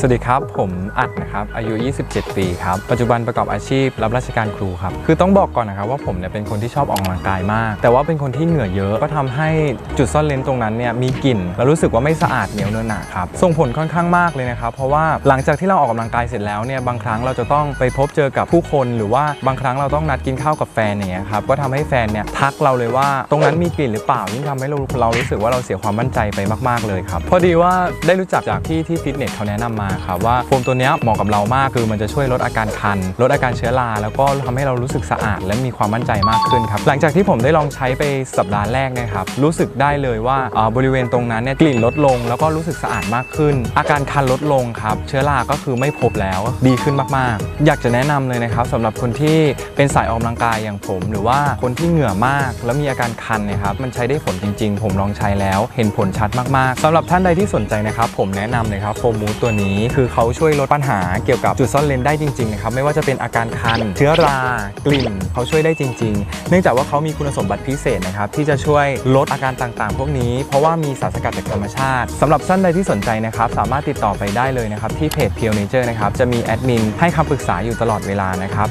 สวัสดีครับ ผมอัดนะครับ อายุ 27 ปีครับ ปัจจุบันประกอบอาชีพรับราชการครูครับ คือต้องบอกก่อนนะครับว่าผมเนี่ยเป็นคนที่ชอบออกกำลังกายมาก แต่ว่าเป็นคนที่เหงื่อเยอะ ก็ทำให้จุดซ่อนเลนตรงนั้นเนี่ยมีกลิ่น แล้วรู้สึกว่าไม่สะอาดเหนียวเนื้อหนาครับ ส่งผลค่อนข้างมากเลยนะครับ เพราะว่าหลังจากที่เราออกกำลังกายเสร็จแล้วเนี่ยบางครั้งเราจะต้องไปพบเจอกับผู้คน หรือว่าบางครั้งเราต้องนัดกินข้าวกับแฟนอย่างเงี้ยครับ ก็ทำให้แฟนเนี่ยทักเราเลยว่าตรงนั้นมีกลิ่นหรือเปล่า ยิ่งทำให้เราเรารู้สึกว่าเราเสียความมั่นใจไปมาก ๆเลยครับ พอดีว่าได้รู้จักจากที่ที่ฟิตเนสเขาแนะนำมาครับว่าโฟมตัวนี้เหมาะกับเรามากคือมันจะช่วยลดอาการคัน ลดอาการเชื้อรา แล้วก็ทำให้เรารู้สึกสะอาด และมีความมั่นใจมากขึ้นครับหลังจากที่ผมได้ลองใช้ไปสัปดาห์แรกนะครับรู้สึกได้เลยว่าบริเวณตรงนั้นเนี่ยกลิ่นลดลง แล้วก็รู้สึกสะอาดมากขึ้น อาการคันลดลงครับเชื้อราก็คือไม่พบแล้วดีขึ้นมากๆ อยากจะแนะนำเลยนะครับสำหรับคนที่เป็นสายออกกำลังกายอย่างผม หรือว่าคนที่เหงื่อมาก แล้วมีอาการคันนะครับมันใช้ได้ผลจริง ๆ ผมลองใช้แล้ว เห็นผลชัดมากๆสำหรับท่านใดที่สนใจนะครับผมแนะนำเลยครับโฟมูสตัวนี้คือเขาช่วยลดปัญหาเกี่ยวกับจุดซ่อนเลนได้จริงๆนะครับไม่ว่าจะเป็นอาการคัน เชื้อรากลิ่นเขาช่วยได้จริง ๆ เนื่องจากว่าเขามีคุณสมบัติพิเศษนะครับที่จะช่วยลดอาการต่างๆ พวกนี้ เพราะว่ามีสารสกัดจากธรรมชาติสำหรับท่านใดที่สนใจนะครับสามารถติดต่อไปได้เลยนะครับที่เพจ Pure Nature นะครับจะมีแอดมินให้คำปรึกษาอยู่ตลอดเวลานะครับ